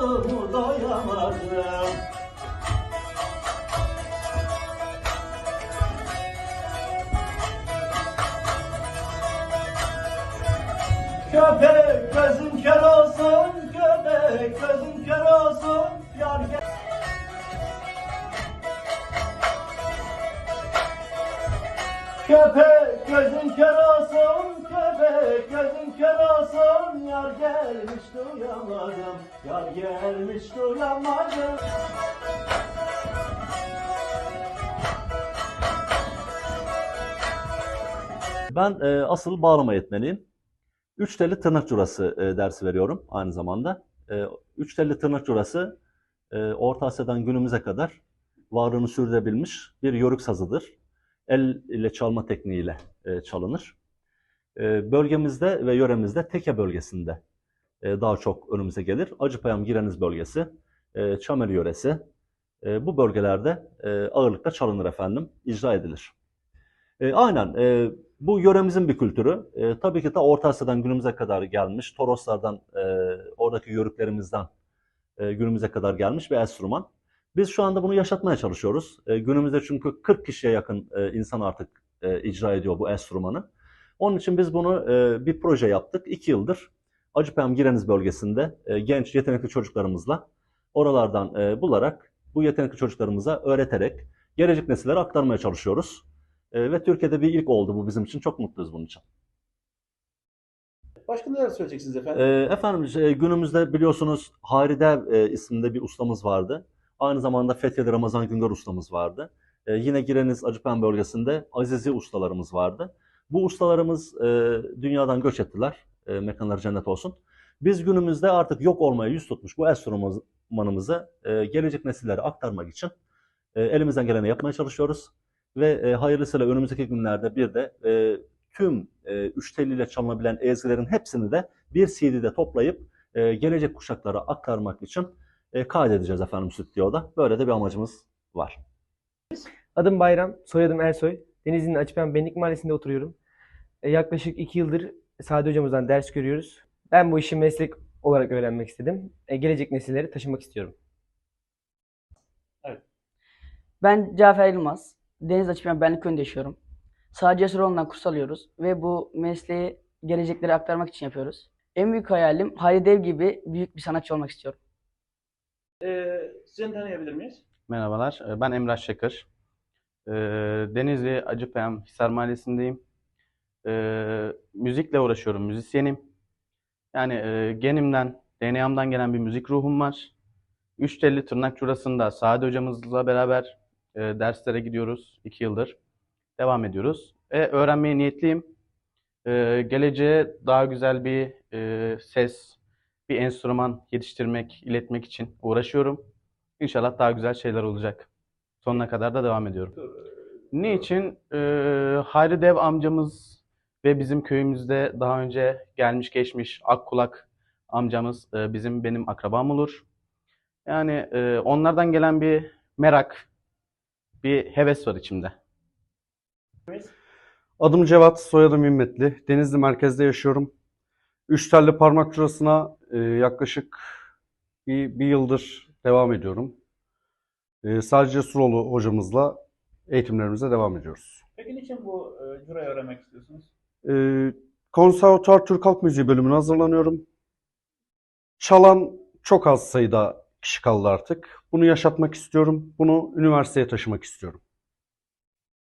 duyamadım Köpek gözün kör olsun, köpek gözün Köpek gözün kör olsun, köpek gözün kör olsun, yar gelmiş duyamadım, yar gelmiş duyamadım. Ben e, asıl bağlama eğitmeniyim. Üç telli tırnak curası e, dersi veriyorum aynı zamanda. E, üç telli tırnak curası e, Orta Asya'dan günümüze kadar varlığını sürdürebilmiş bir yörük sazıdır. El ile çalma tekniğiyle e, çalınır. E, bölgemizde ve yöremizde Teke bölgesinde e, daha çok önümüze gelir. Acıpayam Gireniz bölgesi, e, Çameli yöresi e, bu bölgelerde e, ağırlıkta çalınır efendim, icra edilir. E, aynen. E, bu yöremizin bir kültürü. E, tabii ki ta Orta Asya'dan günümüze kadar gelmiş. Toroslardan, e, oradaki yörüklerimizden e, günümüze kadar gelmiş bir enstrüman. Biz şu anda bunu yaşatmaya çalışıyoruz. E, günümüzde çünkü 40 kişiye yakın e, insan artık e, icra ediyor bu enstrümanı. Onun için biz bunu e, bir proje yaptık. 2 yıldır Acıpayam Gireniz bölgesinde e, genç yetenekli çocuklarımızla oralardan e, bularak bu yetenekli çocuklarımıza öğreterek gelecek nesillere aktarmaya çalışıyoruz. E, ve Türkiye'de bir ilk oldu bu bizim için. Çok mutluyuz bunun için. Başka neler söyleyeceksiniz efendim? E, efendim e, günümüzde biliyorsunuz Haride e, isminde bir ustamız vardı. Aynı zamanda Fethiye'de Ramazan Güngör ustamız vardı. E, yine Gireniz Acıpen bölgesinde Azizi ustalarımız vardı. Bu ustalarımız e, dünyadan göç ettiler. E, mekanları cennet olsun. Biz günümüzde artık yok olmaya yüz tutmuş bu enstrümanımızı e, gelecek nesillere aktarmak için e, elimizden geleni yapmaya çalışıyoruz. Ve e, hayırlısıyla önümüzdeki günlerde bir de e, tüm e, üç telliyle çalınabilen ezgilerin hepsini de bir CD'de toplayıp e, gelecek kuşaklara aktarmak için e, kaydedeceğiz efendim stüdyoda. Böyle de bir amacımız var. Adım Bayram, soyadım Ersoy. Denizli'nin Açıpen Benlik Mahallesi'nde oturuyorum. E, yaklaşık iki yıldır Sadi hocamızdan ders görüyoruz. Ben bu işi meslek olarak öğrenmek istedim. E, gelecek nesilleri taşımak istiyorum. Ben Cafer Yılmaz. Deniz Açıkben Benlik Köyü'nde yaşıyorum. Sadece Suroğlu'ndan kurs alıyoruz ve bu mesleği geleceklere aktarmak için yapıyoruz. En büyük hayalim Halide Dev gibi büyük bir sanatçı olmak istiyorum. Ee, sizi tanıyabilir miyiz? Merhabalar, e, ben Emrah Şakır. Ee, Denizli Acıpayam Hisar Mahallesi'ndeyim. Ee, müzikle uğraşıyorum, müzisyenim. Yani e, genimden, DNA'mdan gelen bir müzik ruhum var. Üç telli tırnak curasında Sadi hocamızla beraber e, derslere gidiyoruz iki yıldır. Devam ediyoruz. Ve öğrenmeye niyetliyim. Ee, geleceğe daha güzel bir e, ses, bir enstrüman yetiştirmek, iletmek için uğraşıyorum. İnşallah daha güzel şeyler olacak. Sonuna kadar da devam ediyorum. Niçin? Ee, Hayri Dev amcamız ve bizim köyümüzde daha önce gelmiş geçmiş Akkulak amcamız e, bizim benim akrabam olur. Yani e, onlardan gelen bir merak, bir heves var içimde. Adım Cevat, soyadım Ümmetli. Denizli merkezde yaşıyorum. Üç telli parmak curasına e, yaklaşık bir, bir yıldır devam ediyorum. E, sadece Surolu hocamızla eğitimlerimize devam ediyoruz. Peki niçin bu e, curayı öğrenmek istiyorsunuz? E, Konservatuar Türk Halk Müziği bölümüne hazırlanıyorum. Çalan çok az sayıda kişi kaldı artık. Bunu yaşatmak istiyorum. Bunu üniversiteye taşımak istiyorum.